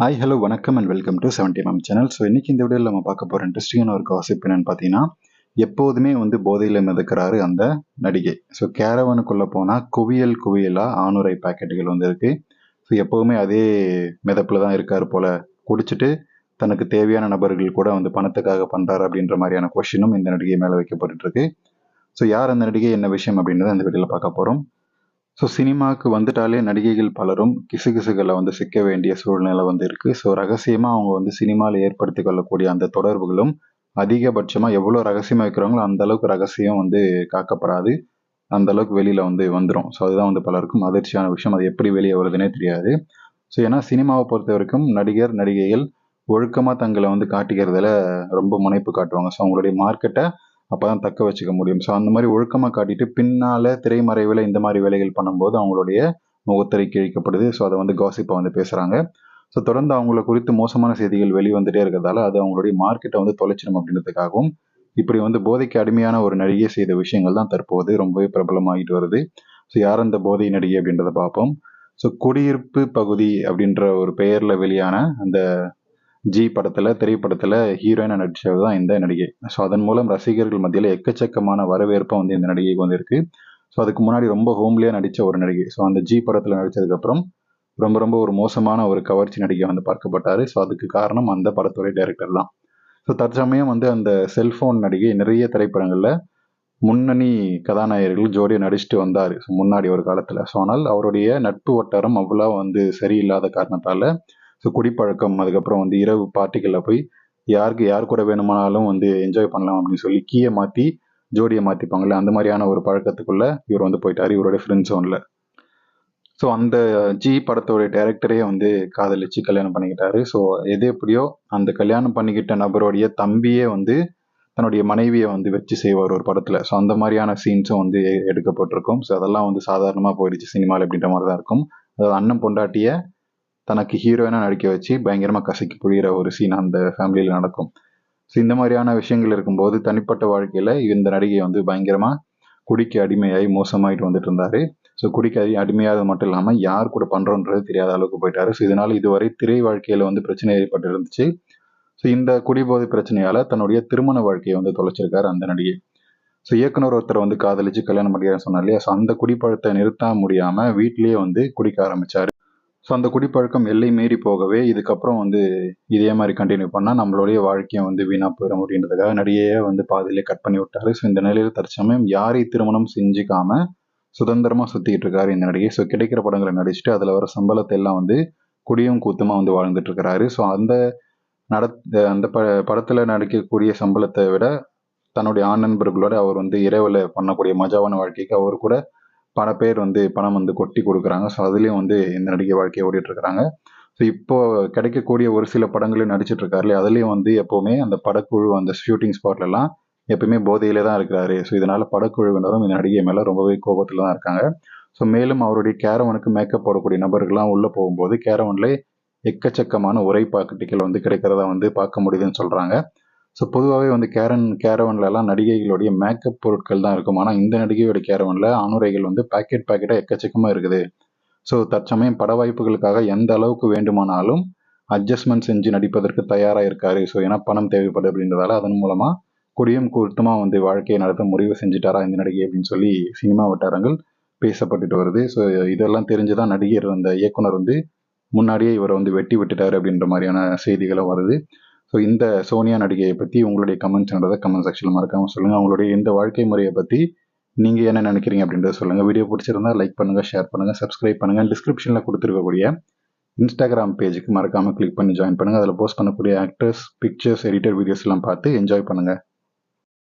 Hi hello வணக்கம் and welcome to seventy ma'am channel so இன்றைக்கி இந்த வீடியோவில் நம்ம பார்க்க போகிற இன்ட்ரெஸ்டிங்கான ஒரு காசிப் என்னன்னு பார்த்தீங்கன்னா எப்போதுமே வந்து போதையில் மிதக்கிறாரு அந்த நடிகை. ஸோ கேரவனுக்குள்ளே போனால் குவியல் குவியலாக ஆணுரை பாக்கெட்டுகள் வந்து இருக்குது ஸோ எப்போவுமே அதே மிதப்பில் தான் இருக்கார் போல் குடிச்சிட்டு தனக்கு தேவையான நபர்கள் கூட வந்து பணத்துக்காக பண்ணுறாரு அப்படின்ற மாதிரியான கொஷினும் இந்த நடிகை மேலே வைக்கப்பட்டுருக்கு ஸோ யார் அந்த நடிகை என்ன விஷயம் அப்படின்றத அந்த வீடியோவில் பார்க்க போகிறோம் ஸோ சினிமாவுக்கு வந்துட்டாலே நடிகைகள் பலரும் கிசுகிசுகளை வந்து சிக்க வேண்டிய சூழ்நிலை வந்து இருக்குது ஸோ ரகசியமாக அவங்க வந்து சினிமாவில் ஏற்படுத்தி கொள்ளக்கூடிய அந்த தொடர்புகளும் அதிகபட்சமாக எவ்வளோ ரகசியமாக வைக்கிறாங்களோ அந்த அளவுக்கு ரகசியம் வந்து காக்கப்படாது. அந்த அளவுக்கு வெளியில் வந்து வந்துடும் ஸோ அதுதான் வந்து பலருக்கும் அதிர்ச்சியான விஷயம். அது எப்படி வெளியே வருதுன்னே தெரியாது. ஸோ ஏன்னா சினிமாவை பொறுத்த வரைக்கும் நடிகர் நடிகைகள் ஒழுக்கமாக தங்களை வந்து காட்டிக்கிறதுல ரொம்ப முனைப்பு காட்டுவாங்க. ஸோ அவங்களுடைய மார்க்கெட்டை அப்போ தான் தக்க வச்சுக்க முடியும். ஸோ அந்த மாதிரி ஒழுக்கமாக காட்டிட்டு பின்னால் திரைமறைவில் இந்த மாதிரி வேலைகள் பண்ணும்போது அவங்களுடைய முகத்திரை கிழிக்கப்படுது. ஸோ அதை வந்து காசிப்பை வந்து பேசுகிறாங்க ஸோ தொடர்ந்து அவங்கள குறித்து மோசமான செய்திகள் வெளிவந்துட்டே இருக்கிறதால அது அவங்களுடைய மார்க்கெட்டை வந்து தொலைச்சிடும் அப்படின்றதுக்காகவும் இப்படி வந்து போதைக்கு அடிமையான ஒரு நடிகை செய்த விஷயங்கள் தான் தற்போது ரொம்பவே பிரபலமாகிட்டு வருது. ஸோ யார் அந்த போதை நடிகை அப்படின்றத பார்ப்போம். ஸோ குடியிருப்பு பகுதி அப்படின்ற ஒரு பெயரில் வெளியான அந்த ஜி படத்தில் திரைப்படத்தில் ஹீரோயினாக நடித்தது தான் இந்த நடிகை. ஸோ அதன் மூலம் ரசிகர்கள் மத்தியில் எக்கச்சக்கமான வரவேற்பை வந்து இந்த நடிகைக்கு வந்திருக்கு. ஸோ அதுக்கு முன்னாடி ரொம்ப ஹோம்லியாக நடித்த ஒரு நடிகை. ஸோ அந்த ஜி படத்தில் நடித்ததுக்கப்புறம் ரொம்ப ரொம்ப ஒரு மோசமான ஒரு கவர்ச்சி நடிகை வந்து பார்க்கப்பட்டார். ஸோ அதுக்கு காரணம் அந்த படத்துடைய டைரக்டர் தான். ஸோ தற்சமயம் வந்து அந்த செல்ஃபோன் நடிகை நிறைய திரைப்படங்களில் முன்னணி கதாநாயகர்கள் ஜோடியாக நடிச்சுட்டு வந்தார். ஸோ முன்னாடி ஒரு காலத்தில். ஸோ ஆனால் அவருடைய நட்பு வட்டாரம் அவ்வளோ வந்து சரியில்லாத காரணத்தால் ஸோ குடிப்பழக்கம் அதுக்கப்புறம் வந்து இரவு பார்ட்டிகளில் போய் யாருக்கு யார் கூட வேணுமானாலும் வந்து என்ஜாய் பண்ணலாம் அப்படின்னு சொல்லி கீயை மாற்றி ஜோடியை மாற்றிப்பாங்களே அந்த மாதிரியான ஒரு பழக்கத்துக்குள்ளே இவர் வந்து போயிட்டார் இவருடைய ஃப்ரெண்ட் ஜோனில் ஸோ அந்த ஜி படத்தோடைய டேரக்டரே வந்து காதலிச்சு கல்யாணம் பண்ணிக்கிட்டாரு. ஸோ எது எப்படியோ அந்த கல்யாணம் பண்ணிக்கிட்ட நபருடைய தம்பியே வந்து தன்னுடைய மனைவியை வந்து வச்சு செய்வார் ஒரு படத்தில். ஸோ அந்த மாதிரியான சீன்ஸும் வந்து எடுக்கப்பட்டிருக்கும். ஸோ அதெல்லாம் வந்து சாதாரணமாக போயிடுச்சு சினிமாவில் அப்படின்ற மாதிரி தான் இருக்கும். அதாவது அண்ணன் பொண்டாட்டியை தனக்கு ஹீரோயினாக நடிக்க வச்சு பயங்கரமாக கசக்கி புழிகிற ஒரு சீன் அந்த ஃபேமிலியில் நடக்கும். ஸோ இந்த மாதிரியான விஷயங்கள் இருக்கும்போது தனிப்பட்ட வாழ்க்கையில் இந்த நடிகை வந்து பயங்கரமாக குடிக்கு அடிமையாகி மோசமாயிட்டு வந்துட்டு இருந்தார். ஸோ குடிக்க அடி மட்டும் இல்லாமல் யார் கூட பண்ணுறோன்றது தெரியாத அளவுக்கு போயிட்டாரு. ஸோ இதனால் இதுவரை திரை வாழ்க்கையில் வந்து பிரச்சனை ஏற்பட்டு இருந்துச்சு ஸோ இந்த குடிபோதை பிரச்சனையால் தன்னுடைய திருமண வாழ்க்கையை வந்து தொலைச்சிருக்காரு அந்த நடிகை. ஸோ இயக்குனர் ஒருத்தர் வந்து காதலிச்சு கல்யாணம் பண்ணிக்கிறார் சொன்னார் இல்லையா? ஸோ அந்த குடிப்பழத்தை நிறுத்த முடியாமல் வீட்லேயே வந்து குடிக்க ஆரம்பித்தார் ஸோ அந்த குடிப்பழக்கம் எல்லை மீறி போகவே இதுக்கப்புறம் வந்து இதே மாதிரி கண்டினியூ பண்ணால் நம்மளுடைய வாழ்க்கையை வந்து வீணாக போயிடும் அப்படின்றதுக்காக நடிகையை வந்து பாதியிலே கட் பண்ணி விட்டாரு. ஸோ இந்த நிலையில் தற்சமயம் யாரை திருமணம் செஞ்சுக்காம சுதந்திரமாக சுற்றிக்கிட்டு இருக்காரு இந்த நடிகை. ஸோ கிடைக்கிற படங்களை நடிச்சுட்டு அதில் வர சம்பளத்தை எல்லாம் வந்து குடியும் கூத்துமாக வந்து வாழ்ந்துட்டு இருக்கிறாரு ஸோ அந்த நட அந்த ப படத்தில் நடிக்கக்கூடிய சம்பளத்தை விட தன்னுடைய ஆண் நண்பர்களோட அவர் வந்து இரவில் பண்ணக்கூடிய மஜாவான வாழ்க்கைக்கு அவர் கூட பல பேர் வந்து பணம் வந்து கொட்டி கொடுக்குறாங்க. ஸோ அதுலேயும் வந்து இந்த நடிகை வாழ்க்கையை ஓடிட்டு இருக்கிறாங்க ஸோ இப்போ கிடைக்கக்கூடிய ஒரு சில படங்களையும் நடிச்சிட்டு இருக்காரு அதுலேயும் வந்து எப்போவுமே அந்த படக்குழு அந்த ஷூட்டிங் ஸ்பாட்லலாம் எப்பயுமே போதையிலே தான் இருக்கிறாரு. ஸோ இதனால படக்குழுவினரும் இந்த நடிகை மேலே ரொம்பவே கோபத்தில் தான் இருக்காங்க. ஸோ மேலும் அவருடைய கேரவனுக்கு மேக்கப் போடக்கூடிய நபர்கள்லாம் உள்ளே போகும்போது கேரவனில் எக்கச்சக்கமான உரை பாக்கெட்டுகள் வந்து கிடைக்கிறதா வந்து பார்க்க முடியுதுன்னு சொல்கிறாங்க ஸோ பொதுவாகவே வந்து கேரன் கேரவன்லலாம் நடிகைகளுடைய மேக்கப் பொருட்கள் தான் இருக்கும். ஆனால் இந்த நடிகையோட கேரவனில் அனுரைகள் வந்து பேக்கெட் பேக்கெட்டாக எக்கச்சக்கமாக இருக்குது. ஸோ தற்சமயம் பட வாய்ப்புகளுக்காக எந்த அளவுக்கு வேண்டுமானாலும் அட்ஜஸ்ட்மெண்ட் செஞ்சு நடிப்பதற்கு தயாராக இருக்காரு. ஸோ ஏன்னா பணம் தேவைப்படுது அப்படின்றதால அதன் மூலமாக குடியும் கூட்டமாக வந்து வாழ்க்கையை நடத்த முடிவு செஞ்சுட்டாரா இந்த நடிகை அப்படின்னு சொல்லி சினிமா வட்டாரங்கள் பேசப்பட்டுட்டு வருது. ஸோ இதெல்லாம் தெரிஞ்சு தான் நடிகர் அந்த இயக்குனர் வந்து முன்னாடியே இவரை வந்து வெட்டி விட்டுட்டாரு அப்படின்ற மாதிரியான செய்திகளும் வருது. ஸோ இந்த சோனியா நடிகையை பற்றி உங்களுடைய கமெண்ட்ஸ்ன்றதை கமெண்ட் செக்ஷனில் மறக்காமல் சொல்லுங்கள் அவங்களுடைய இந்த வாழ்க்கை முறையை பற்றி நீங்கள் என்ன நினைக்கிறீங்க அப்படின்றத சொல்லுங்கள் வீடியோ பிடிச்சிருந்தா லைக் பண்ணுங்கள் ஷேர் பண்ணுங்கள் சப்ஸ்கிரைப் பண்ணுங்கள் டிஸ்கிரிப்ஷனில் கொடுத்துருக்கக்கூடிய இன்ஸ்டாகிராம் பேஜுக்கு மறக்காமல் கிளிக் பண்ணி ஜாயின் பண்ணுங்கள் அதில் போஸ்ட் பண்ணக்கூடிய ஆக்டர்ஸ் பிக்சர்ஸ் எடிட்டர் வீடியோஸ்லாம் பார்த்து என்ஜாய் பண்ணுங்கள்